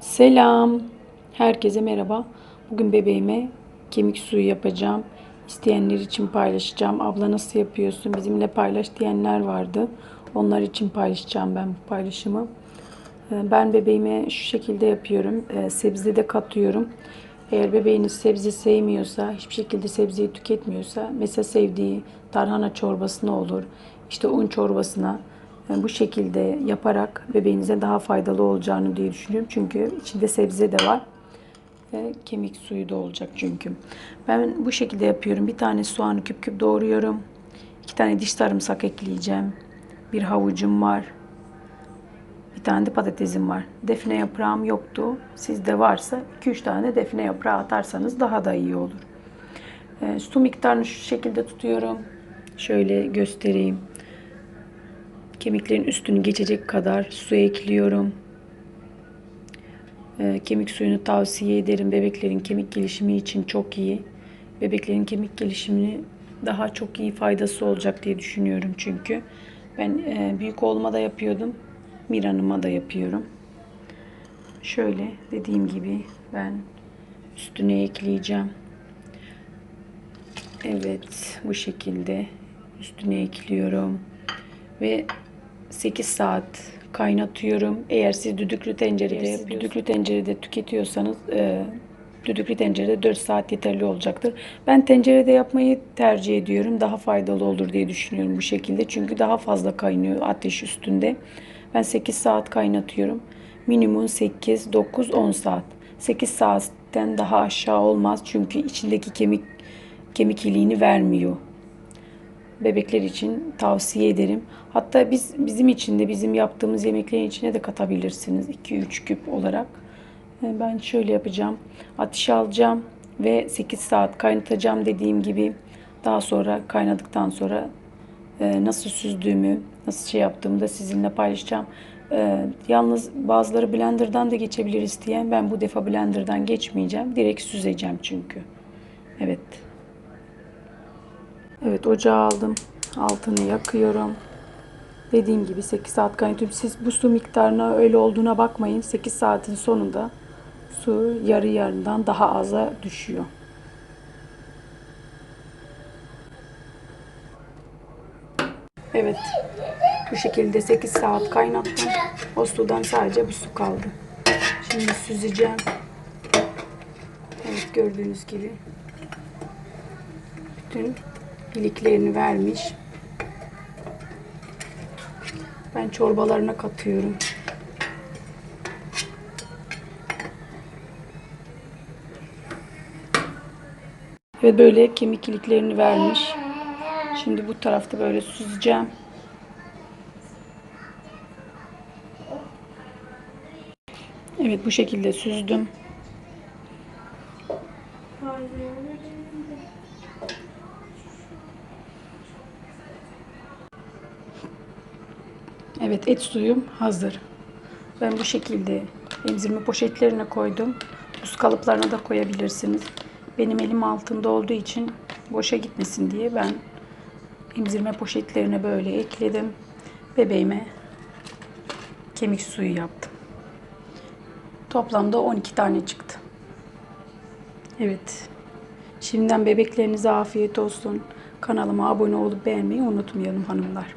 Selam. Herkese merhaba. Bugün bebeğime kemik suyu yapacağım. İsteyenler için paylaşacağım. Abla nasıl yapıyorsun? Bizimle paylaş diyenler vardı. Onlar için paylaşacağım ben bu paylaşımı. Ee, Ben bebeğime şu şekilde yapıyorum. Ee, Sebze de katıyorum. Eğer bebeğiniz sebze sevmiyorsa, hiçbir şekilde sebzeyi tüketmiyorsa, mesela sevdiği tarhana çorbasına olur, işte un çorbasına bu şekilde yaparak bebeğinize daha faydalı olacağını diye düşünüyorum. Çünkü içinde sebze de var. E, kemik suyu da olacak çünkü. Ben bu şekilde yapıyorum. Bir tane soğanı küp küp doğruyorum. İki tane diş sarımsak ekleyeceğim. Bir havucum var. Bir tane de patatesim var. Defne yaprağım yoktu. Sizde varsa 2-3 tane defne yaprağı atarsanız daha da iyi olur. E, su miktarını şu şekilde tutuyorum. Şöyle göstereyim. Kemiklerin üstünü geçecek kadar su ekliyorum. E, kemik suyunu tavsiye ederim. Bebeklerin kemik gelişimi için çok iyi. Bebeklerin kemik gelişimini daha çok iyi faydası olacak diye düşünüyorum çünkü. Ben e, büyük oğluma da yapıyordum. Miran'ıma da yapıyorum. Şöyle dediğim gibi ben üstüne ekleyeceğim. Evet bu şekilde üstüne ekliyorum. Ve 8 saat kaynatıyorum. Eğer siz düdüklü tencerede düdüklü tencerede tüketiyorsanız e, düdüklü tencerede 4 saat yeterli olacaktır. Ben tencerede yapmayı tercih ediyorum. Daha faydalı olur diye düşünüyorum bu şekilde. Çünkü daha fazla kaynıyor ateş üstünde. Ben 8 saat kaynatıyorum. Minimum 8, 9, 10 saat. 8 saatten daha aşağı olmaz. Çünkü içindeki kemik kemik iliğini vermiyor bebekler için tavsiye ederim. Hatta biz bizim için de bizim yaptığımız yemeklerin içine de katabilirsiniz 2-3 küp olarak. E, Ben şöyle yapacağım. Ateşe alacağım ve 8 saat kaynatacağım dediğim gibi. Daha sonra kaynadıktan sonra e, nasıl süzdüğümü, nasıl şey yaptığımı da sizinle paylaşacağım. E, Yalnız bazıları blenderdan da geçebilir isteyen ben bu defa blenderdan geçmeyeceğim. Direkt süzeceğim çünkü. Evet. Evet ocağı aldım. Altını yakıyorum. Dediğim gibi 8 saat kaynatıyorum. Siz bu su miktarına öyle olduğuna bakmayın. 8 saatin sonunda su yarı yarından daha aza düşüyor. Evet. Bu şekilde 8 saat kaynattım. O sudan sadece bu su kaldı. Şimdi süzeceğim. Evet gördüğünüz gibi bütün iliklerini vermiş. Ben çorbalarına katıyorum. Ve böyle kemik iliklerini vermiş. Şimdi bu tarafta böyle süzeceğim. Evet bu şekilde süzdüm. Evet et suyum hazır. Ben bu şekilde emzirme poşetlerine koydum. Buz kalıplarına da koyabilirsiniz. Benim elim altında olduğu için boşa gitmesin diye ben emzirme poşetlerine böyle ekledim. Bebeğime kemik suyu yaptım. Toplamda 12 tane çıktı. Evet. Şimdiden bebeklerinize afiyet olsun. Kanalıma abone olup beğenmeyi unutmayalım hanımlar.